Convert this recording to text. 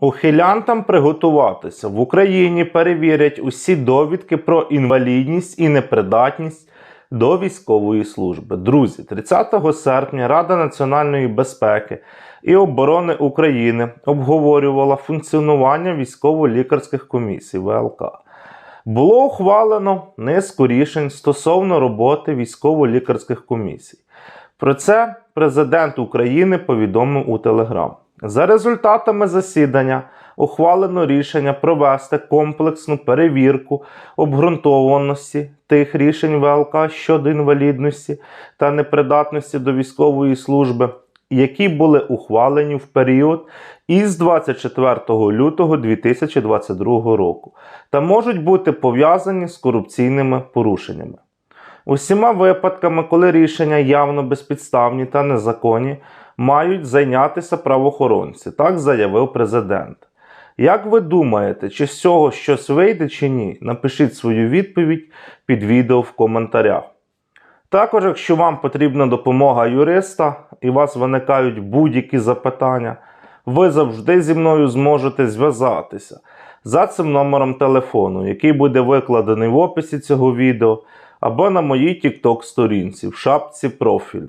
Ухилянтам приготуватися в Україні перевірять усі довідки про інвалідність і непридатність до військової служби. Друзі, 30 серпня Рада національної безпеки і оборони України обговорювала функціонування військово-лікарських комісій ВЛК. Було ухвалено низку рішень стосовно роботи військово-лікарських комісій. Про це президент України повідомив у Телеграм. За результатами засідання ухвалено рішення провести комплексну перевірку обґрунтованості тих рішень ВЛК щодо інвалідності та непридатності до військової служби, які були ухвалені в період із 24 лютого 2022 року та можуть бути пов'язані з корупційними порушеннями. Усіма випадками, коли рішення явно безпідставні та незаконні, мають зайнятися правоохоронці, так заявив президент. Як ви думаєте, чи з цього щось вийде чи ні? Напишіть свою відповідь під відео в коментарях. Також, якщо вам потрібна допомога юриста і у вас виникають будь-які запитання, ви завжди зі мною зможете зв'язатися за цим номером телефону, який буде викладений в описі цього відео, або на моїй TikTok сторінці в шапці профіль.